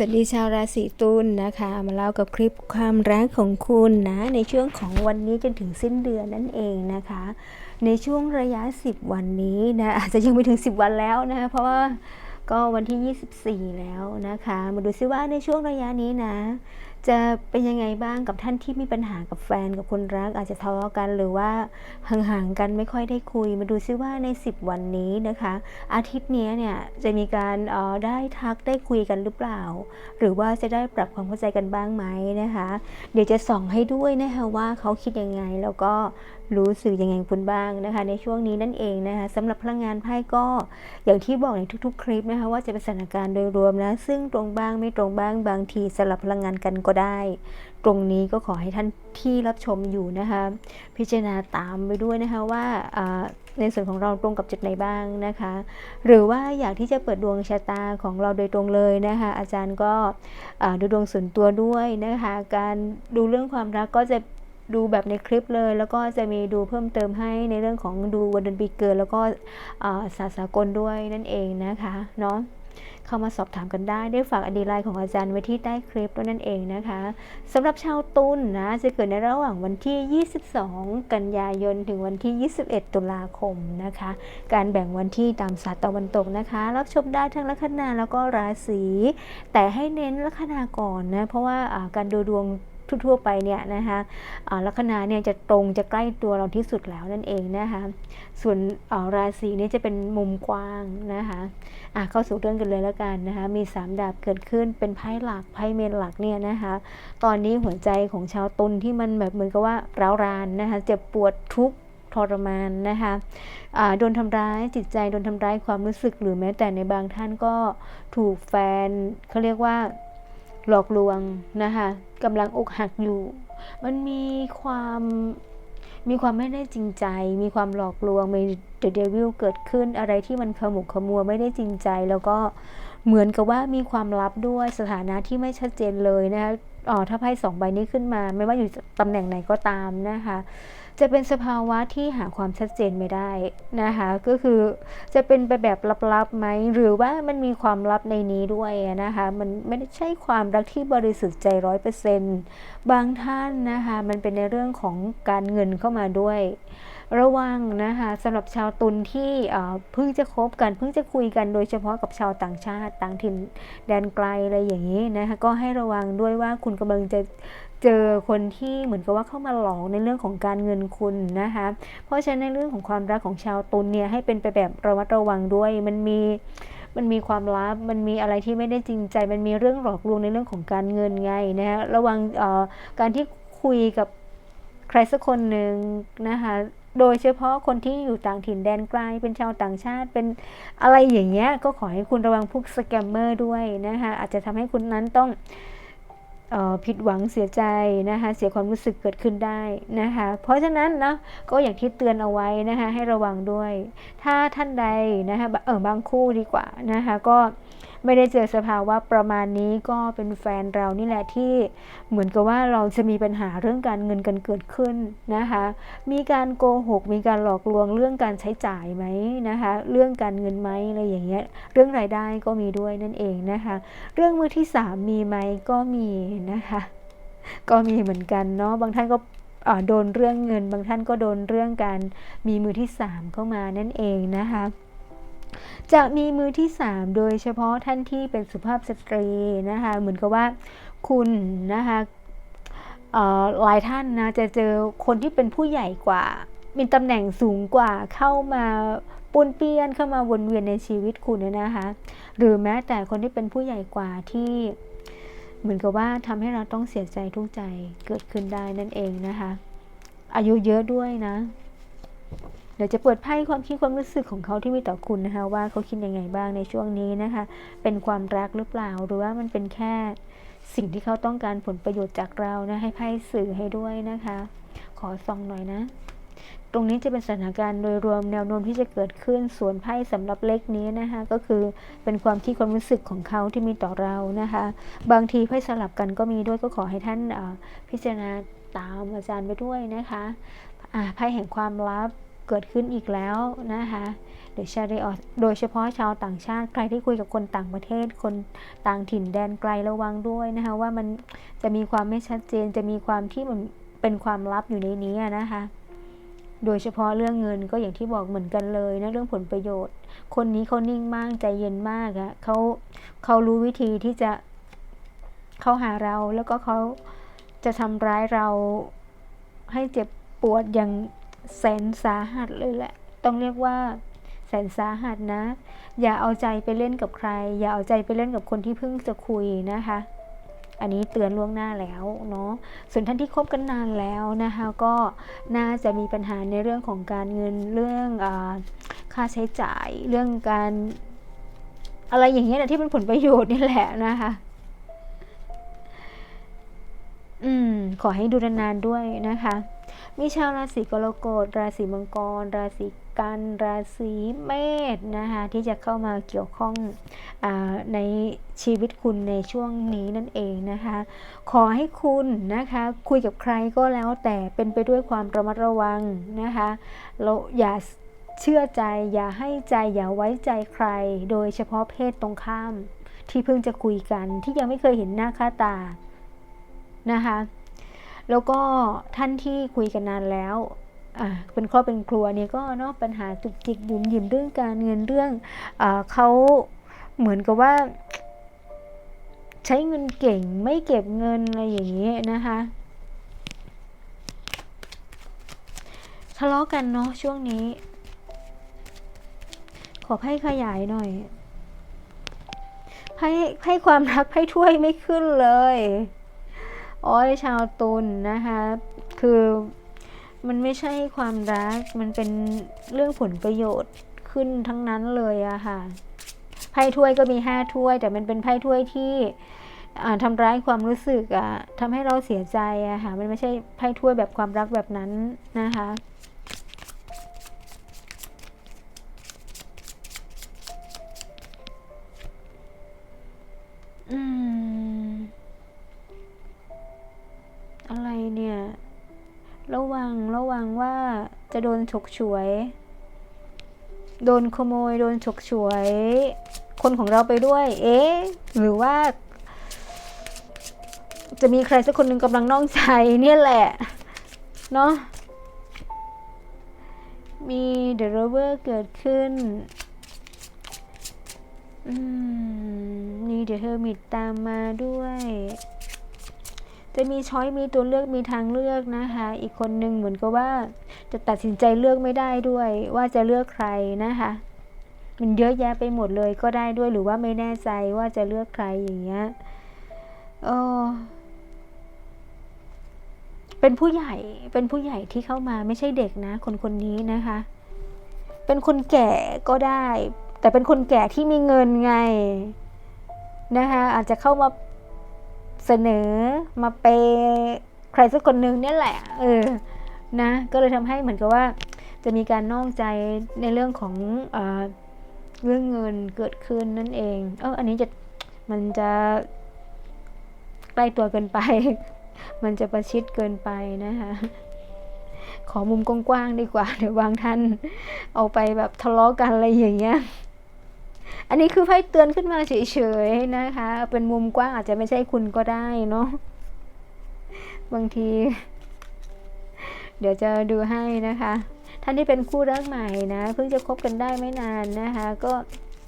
สวัสดีชาวราศีตุลนะคะ มาเล่ากับคลิปความรักของคุณนะ ในช่วงของวันนี้จนถึงสิ้นเดือนนั่นเองนะคะ ในช่วงระยะ 10 วันนี้นะอาจจะยังไม่ถึง 10 วันแล้วนะคะเพราะว่าก็วันที่ 24 แล้วนะคะ มาดูซิว่าในช่วงระยะนี้นะ จะเป็นยังไงบ้างกับท่านที่มีปัญหากับแฟนกับคนรัก อาจจะทะเลาะกันหรือว่าห่างๆกันไม่ค่อยได้คุย มาดูซิว่าใน 10 วันนี้นะคะ อาทิตย์นี้เนี่ยจะมีการออได้ทักได้คุยกันหรือเปล่า หรือว่าจะได้ปรับความเข้าใจกันบ้างไหมนะคะ เดี๋ยวจะส่องให้ด้วยนะคะว่าเขาคิดยังไงแล้วก็ รู้สึกยังไงกับคุณบ้างนะคะ ในช่วงนี้นั่นเองนะคะสำหรับพลังงานไพ่ก็อย่างที่บอกในทุกๆ คลิปนะคะ ว่าจะเป็นสถานการณ์โดยรวมนะ ซึ่งตรงบ้างไม่ตรงบ้างบางทีสลับพลังงานกันก็ได้ ตรงนี้ก็ขอให้ท่านที่รับชมอยู่นะคะ พิจารณาตามไปด้วยนะคะว่าในส่วนของเราตรงกับจุดไหนบ้างนะคะ หรือว่าอยากที่จะเปิดดวงชะตาของเราโดยตรงเลยนะคะ อาจารย์ก็ดูดวงส่วนตัวด้วยนะคะ การดูเรื่องความรักก็จะ ดูแบบในคลิปเลย แล้วก็จะมีดูเพิ่มเติมให้ในเรื่องของดูวันเดือนปีเกิดแล้วก็ศาสตร์สากลด้วยนั่นเองนะคะเนาะเข้ามาสอบถามกันได้ ได้ฝากอดีไลน์ของอาจารย์ไว้ที่ใต้คลิปด้วยนั่นเองนะคะสำหรับชาวตุลนะจะเกิดในระหว่างวันที่ 22 กันยายนถึงวันที่ 21 ตุลาคมนะคะ การแบ่งวันที่ตามศาสตร์ตะวันตกนะคะ รับชมได้ทั้งลัคนาแล้วก็ราศีแต่ให้เน้นลัคนาก่อนนะเพราะว่าการดูดวง ทั่วๆไปเนี่ยนะคะลัคนาเนี่ยจะตรงจะใกล้ตัวเราที่สุดแล้วนั่นเองนะคะส่วนาราศีนี้จะเป็นมุมกว้างนะคะอะเข้าสู่เรื่องกันเลยแล้วกันนะคะมี 3 ดาบเกิดขึ้นเป็นไพ่หลักไพ่เมนหลักเนี่ยนะคะตอนนี้หัวใจของชาวตุลที่มันแบบเหมือนกับว่าร้าวรานนะคะเจ็บปวดทุกข์ทรมานนะคะโดนทำร้ายจิตใจโดนทำร้ายความรู้สึกหรือแม้แต่ในบางท่านก็ถูกแฟนเขาเรียกว่า หลอกลวงนะคะกำลังอกหักอยู่ มันมีความมีความไม่ได้จริงใจ มีความหลอกลวง มีเดอะเดวิลเกิดขึ้นอะไรที่มันขมุกขมัวไม่ได้จริงใจ แล้วก็เหมือนกับว่ามีความลับด้วยสถานะที่ไม่ชัดเจนเลยนะคะอ๋อถ้าไพ่สองใบนี้ขึ้นมา ไม่ว่าอยู่ตำแหน่งไหนก็ตามนะคะ จะเป็นสภาวะที่หาความชัดเจนไม่ได้นะคะ ก็คือจะเป็นไปแบบลับๆไหมหรือว่ามันมีความลับในนี้ด้วยนะคะ มันไม่ได้ใช่ความรักที่บริสุทธิ์ใจร้อยเปอร์เซนต์บางท่านนะคะ มันเป็นในเรื่องของการเงินเข้ามาด้วย ระวังนะคะสำหรับชาวตุลที่เพิ่งจะคบกันเพิ่งจะคุยกันโดยเฉพาะกับชาวต่างชาติต่างถิ่นแดนไกลอะไรอย่างนี้นะคะก็ให้ระวังด้วยว่าคุณกำลังจะ เจอคนที่เหมือนกับว่าเข้ามาหลอกในเรื่องของการเงินคุณนะคะ เพราะฉะนั้นในเรื่องของความรักของชาวตุลเนี่ยให้เป็นไปแบบระมัดระวังด้วย มันมีมันมีความลับ มันมีอะไรที่ไม่ได้จริงใจ มันมีเรื่องหลอกลวงในเรื่องของการเงินไงนะฮะ ระวังการที่คุยกับใครสักคนหนึ่งนะคะโดยเฉพาะคนที่อยู่ต่างถิ่นแดนไกล เป็นชาวต่างชาติ เป็นอะไรอย่างเงี้ย ก็ขอให้คุณระวังพวกสแกมเมอร์ด้วยนะคะอาจจะทำให้คุณนั้นต้อง ผิดหวังเสียใจนะคะเสียความรู้สึกเกิดขึ้นได้นะคะเพราะฉะนั้นนะก็อย่างที่เตือนเอาไว้นะคะให้ระวังด้วย ถ้าท่านใดนะคะเออบางคู่ดีกว่านะคะก็ ไม่ได้เจอสภาวะประมาณนี้ก็เป็นแฟนเรานี่แหละที่เหมือนกับว่าเราจะมีปัญหาเรื่องการเงินกันเกิดขึ้นนะคะ มีการโกหก มีการหลอกลวงเรื่องการใช้จ่ายไหมนะคะ เรื่องการเงินไหมอะไรอย่างเงี้ย เรื่องรายได้ก็มีด้วยนั่นเองนะคะ เรื่องมือที่สามมีไหมก็มีนะคะ ก็มีเหมือนกันเนาะ บางท่านก็โดนเรื่องเงิน บางท่านก็โดนเรื่องการมีมือที่สามเข้ามานั่นเองนะคะ จะมีมือที่ 3 โดยเฉพาะท่านที่เป็นสุภาพสตรีนะคะเหมือนกับว่าคุณนะคะหลายท่านนะจะเจอคนที่เป็นผู้ใหญ่กว่า มีตำแหน่งสูงกว่าเข้ามาปุนเปี้ยนเข้ามาวนเวียนในชีวิตคุณเนี่ยนะคะหรือแม้แต่คนที่เป็นผู้ใหญ่กว่าที่เหมือนกับว่าทำให้เราต้องเสียใจทุกใจเกิดขึ้นได้นั่นเองนะคะ อายุเยอะด้วยนะ เดี๋ยวจะเปิดไพ่ความคิดความรู้สึกของเขาที่มีต่อคุณนะคะ ว่าเขาคิดยังไงบ้างในช่วงนี้นะคะ เป็นความรักหรือเปล่า หรือว่ามันเป็นแค่สิ่งที่เขาต้องการผลประโยชน์จากเรานะให้ไพ่สื่อให้ด้วยนะคะ ขอส่องหน่อยนะ ตรงนี้จะเป็นสถานการณ์โดยรวมแนวโน้มที่จะเกิดขึ้นส่วนไพ่สำหรับเลขนี้นะคะ ก็คือเป็นความคิดความรู้สึกของเขาที่มีต่อเรานะคะ บางทีไพ่สลับกันก็มีด้วยก็ขอให้ท่านพิจารณาตามอาจารย์ไปด้วยนะคะไพ่แห่งความลับ เกิดขึ้นอีกแล้วนะคะ The Chariot โดยเฉพาะชาวต่างชาติใครที่คุยกับคนต่างประเทศ คนต่างถิ่นแดนไกลระวังด้วยนะคะว่ามันจะมีความไม่ชัดเจน จะมีความที่มันเป็นความลับอยู่ในนี้นะคะโดยเฉพาะเรื่องเงินก็อย่างที่บอกเหมือนกันเลยนะเรื่องผลประโยชน์ คนนี้เขานิ่งมากใจเย็นมากอะเขาเขารู้วิธีที่จะเข้าหาเราแล้วก็เขาจะทำร้ายเราให้เจ็บปวดอย่าง แสนสาหัสเลยแหละ ต้องเรียกว่าแสนสาหัสนะ อย่าเอาใจไปเล่นกับใคร อย่าเอาใจไปเล่นกับคนที่เพิ่งจะคุยนะคะ อันนี้เตือนล่วงหน้าแล้วเนาะ ส่วนท่านที่คบกันนานแล้วนะคะ ก็น่าจะมีปัญหาในเรื่องของการเงินเรื่องอค่าใช้จ่ายเรื่องการ อะไรอย่างเงี้ยนะที่เป็นผลประโยชน์นี่แหละนะคะอืม ขอให้ดูนานๆด้วยนะคะ มีชาวราศีกรกฎ ราศีมังกร ราศีกัน ราศีเมษนะคะที่จะเข้ามาเกี่ยวข้องอในชีวิตคุณในช่วงนี้นั่นเองนะคะ ขอให้คุณนะคะคุยกับใครก็แล้วแต่เป็นไปด้วยความระมัดระวังนะคะแล้วอย่าเชื่อใจอย่าให้ใจอย่าไว้ใจใคร โดยเฉพาะเพศตรงข้าม ที่เพิ่งจะคุยกันที่ยังไม่เคยเห็นหน้าค่าตานะคะ แล้วก็ท่านที่คุยกันนานแล้วเป็นครอบเป็นครัวเนี่ยก็เนาะปัญหาจุกจิกยุ่มยิมเรื่องการเงินเรื่องอเขาเหมือนกับว่า ใช้เงินเก่งไม่เก็บเงินอะไรอย่างนี้นะคะทะเลาะกันเนาะช่วงนี้ ขอให้ขยายหน่อยให้ให้ความรักให้ถ้วยไม่ขึ้นเลย อ้อยชาวตุลนนะคะ คือมันไม่ใช่ความรัก มันเป็นเรื่องผลประโยชน์ขึ้นทั้งนั้นเลยอะค่ะ ไพ่ถ้วยก็มีห้าถ้วย แต่มันเป็นไพ่ถ้วยที่ทำร้ายความรู้สึกอะทำให้เราเสียใจอะค่ะ มันไม่ใช่ไพ่ถ้วยแบบความรักแบบนั้นนะคะ จะโดนฉกฉวย โดนขโมย โดนฉกฉวย คนของเราไปด้วย เอ๊ะ หรือว่า จะมีใครสักคนหนึ่งกำลังนอกใจเนี่ยแหละ เนาะมี The Rover เกิดขึ้นอืมมี The Hermit ตามมาด้วย จะมีช้อยมีตัวเลือกมีทางเลือกนะคะ อีกคนหนึ่งเหมือนกับว่า จะตัดสินใจเลือกไม่ได้ด้วย ว่าจะเลือกใครนะคะ มันเยอะแยะไปหมดเลยก็ได้ด้วยหรือว่าไม่แน่ใจว่าจะเลือกใครอย่างเงี้ยเออเป็นผู้ใหญ่เป็นผู้ใหญ่ที่เข้ามาไม่ใช่เด็กนะ คนคนนี้นะคะ เป็นคนแก่ก็ได้ แต่เป็นคนแก่ที่มีเงินไงนะคะอาจจะเข้ามาเสนอมาเปใครสักคนหนึ่งเนี่ยแหละ เออ นะ ก็เลยทำให้เหมือนกับว่า จะมีการนอกใจในเรื่องของเอเรื่องเงินเกิดขึ้นนั่นเอง เอออันนี้จะมันจะใกล้ตัวเกินไป มันจะประชิดเกินไปนะคะขอมุมกว้างๆดีกว่าเดี๋ยวบางท่านเอาไปแบบทะเลาะกันอะไรอย่างเงี้ย อันนี้คือไพ่เตือนขึ้นมาเฉยๆนะคะ เป็นมุมกว้างอาจจะไม่ใช่คุณก็ได้เนาะ บางที เดี๋ยวจะดูให้นะคะ ท่านที่เป็นคู่รักใหม่นะเพิ่งจะคบกันได้ไม่นานนะคะ ก็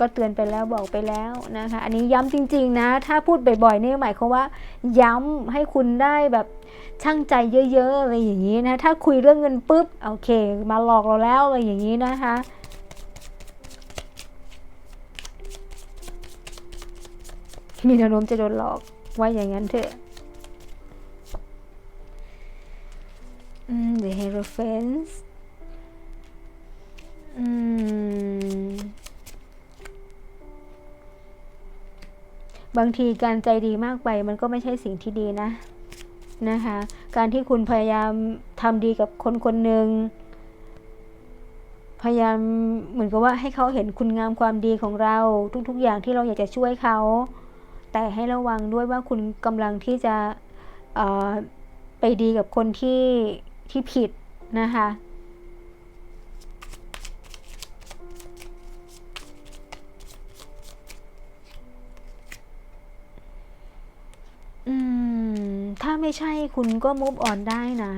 ก็เตือนไปแล้วบอกไปแล้วนะคะ อันนี้ย้ำจริง ๆ นะ ถ้าพูดบ่อยๆนี่หมายความว่า ย้ำให้คุณได้แบบช่างใจเยอะๆอะไรอย่างนี้นะ ถ้าคุยเรื่องเงินปุ๊บโอเค มาหลอกเราแล้วอะไรอย่างนี้นะคะมีแนวโน้มจะโดนหลอกว่าอย่างนั้นเถอะ The Hierophant อืม บางทีการใจดีมากไปมันก็ไม่ใช่สิ่งที่ดีนะ นะคะ การที่คุณพยายามทำดีกับคนคนหนึ่งพยายามเหมือนกับว่าให้เขาเห็นคุณงามความดีของเรา ทุก ๆ อย่างที่เราอยากจะช่วยเขา แต่ให้ระวังด้วยว่าคุณกำลังที่จะไปดีกับคนที่ ที่ผิดนะคะอืมถ้าไม่ใช่คุณก็มุฟอ่อนได้นะ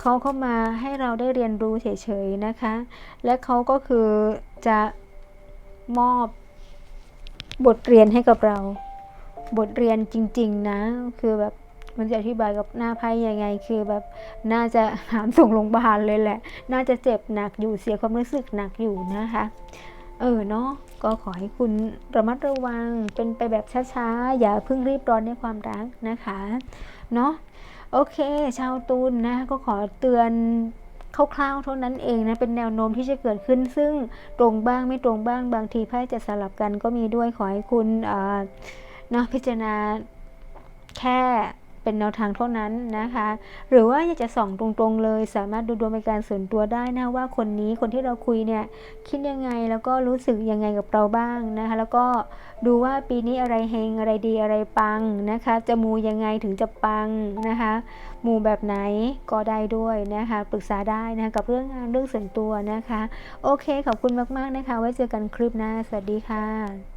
เขาเข้ามาให้เราได้เรียนรู้เฉยๆนะคะ และเขาก็คือจะมอบบทเรียนให้กับเรา บทเรียนจริง ๆ นะ คือแบบ มันจะอธิบายกับหน้าไพ่ยังไง คือแบบน่าจะหามส่งโรงพยาบาลเลยแหละ น่าจะเจ็บหนักอยู่เสียความรู้สึกหนักอยู่นะคะ เออเนาะก็ขอให้คุณระมัดระวังเป็นไปแบบช้าๆ อย่าเพิ่งรีบร้อนในความรักนะคะ เนาะโอเค ชาวตุลนะก็ขอเตือนคร่าวๆเท่านั้นเองนะ เป็นแนวโน้มที่จะเกิดขึ้น ซึ่งตรงบ้างไม่ตรงบ้าง บางทีไพ่จะสลับกันก็มีด้วยขอให้คุณอ่าเนาะพิจารณาแค่ เป็นแนวทางเท่านั้นนะคะ หรือว่าอยากจะส่องตรงๆเลย สามารถดูดวงเป็นการส่วนตัวได้นะว่าคนนี้คนที่เราคุยเนี่ยคิดยังไงแล้วก็รู้สึกยังไงกับเราบ้างนะคะแล้วก็ดูว่าปีนี้อะไรเฮงอะไรดีอะไรปังนะคะ จะมูยังไงถึงจะปังนะคะมูแบบไหนก็ได้ด้วยนะคะปรึกษาได้นะคะกับเรื่องงานเรื่องส่วนตัวนะคะ โอเคขอบคุณมากๆนะคะ ไว้เจอกันคลิปหน้าสวัสดีค่ะ